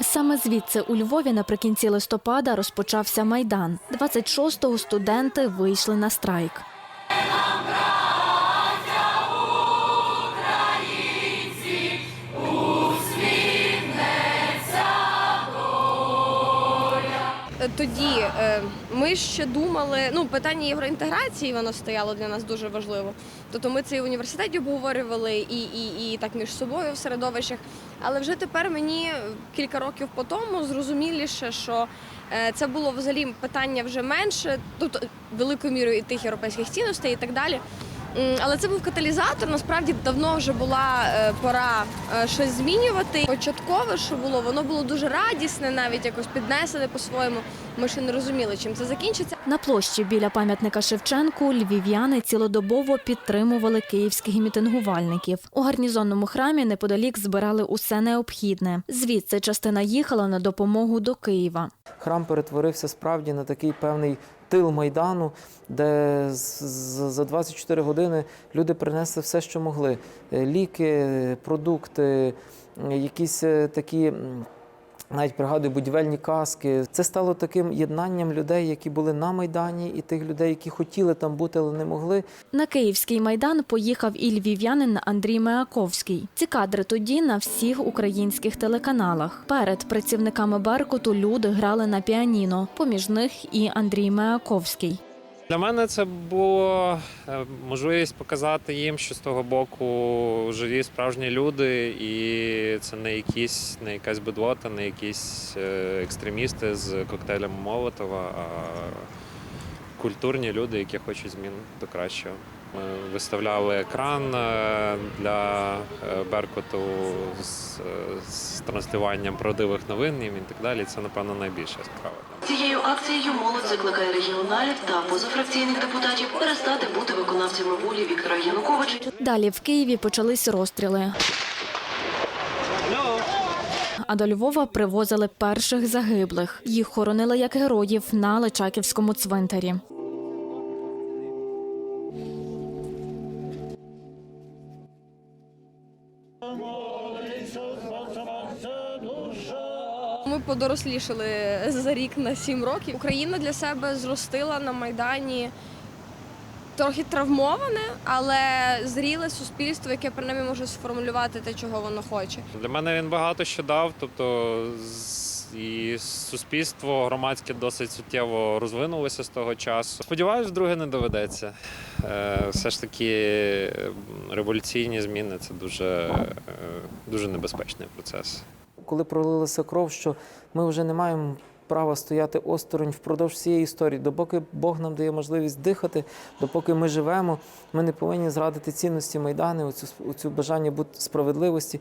Саме звідси у Львові наприкінці листопада розпочався майдан. 26-го студенти вийшли на страйк. Тоді е, ми ще думали, ну питання євроінтеграції воно стояло для нас дуже важливо. Тобто ми це і в університеті обговорювали, і, і, і так між собою в середовищах. Але вже тепер мені кілька років по тому зрозуміліше, що е, це було взагалі питання вже менше, тут великою мірою і тих європейських цінностей і так далі. Але це був каталізатор. Насправді давно вже була е, пора е, щось змінювати. Початкове, що було, воно було дуже радісне, навіть якось піднесене по-своєму. Ми ще не розуміли, чим це закінчиться. На площі біля пам'ятника Шевченку львів'яни цілодобово підтримували київських мітингувальників. У гарнізонному храмі неподалік збирали усе необхідне. Звідси частина їхала на допомогу до Києва. Храм перетворився справді на такий певний тил майдану, де за 24 години люди принесли все, що могли: Е, ліки, продукти, якісь е, такі. Навіть пригадую будівельні каски. Це стало таким єднанням людей, які були на майдані, і тих людей, які хотіли там бути, але не могли. На київський майдан поїхав і львів'янин Андрій Меаковський. Ці кадри тоді на всіх українських телеканалах. Перед працівниками Беркуту люди грали на піаніно. Поміж них і Андрій Меаковський. Для мене це було е, можливість показати їм, що з того боку живі справжні люди, і це не якісь не якась бедлота, не якісь е, екстремісти з коктейлями Молотова, а культурні люди, які хочуть змін до кращого. Ми виставляли екран е, для е, Беркуту з, е, з транслюванням правдивих новин і так далі. Це, напевно, найбільша справа. Цією акцією молодь закликає регіоналів та позафракційних депутатів перестати бути виконавцями волі Віктора Януковича Далі в Києві почались розстріли. А до Львова привозили перших загиблих. Їх хоронили як героїв на Личаківському цвинтарі. Ми подорослішали за рік на сім років. Україна для себе зростила на майдані. Трохи травмоване, але зріле суспільство, яке принаймні може сформулювати те, чого воно хоче. Для мене він багато що дав. Тобто і суспільство громадське досить суттєво розвинулося з того часу. Сподіваюсь, вдруге не доведеться. Е, Все ж таки революційні зміни це дуже, е, дуже небезпечний процес. коли пролилася кров, що ми вже не маємо права стояти осторонь впродовж всієї історії. Допоки Бог нам дає можливість дихати, допоки ми живемо, ми не повинні зрадити цінності Майдану, оцю, оцю бажання бути справедливості.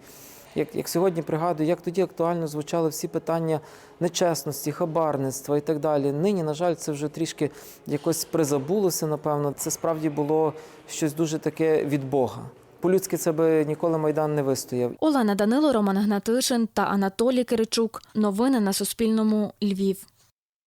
Як, як сьогодні пригадую, як тоді актуально звучали всі питання нечесності, хабарництва і так далі. Нині, на жаль, це вже трішки якось призабулося, напевно. Це справді було щось дуже таке від Бога. По-людськи це би ніколи Майдан не вистояв. Олена Данило, Роман Гнатишин та Анатолій Киричук. Новини на Суспільному. Львів.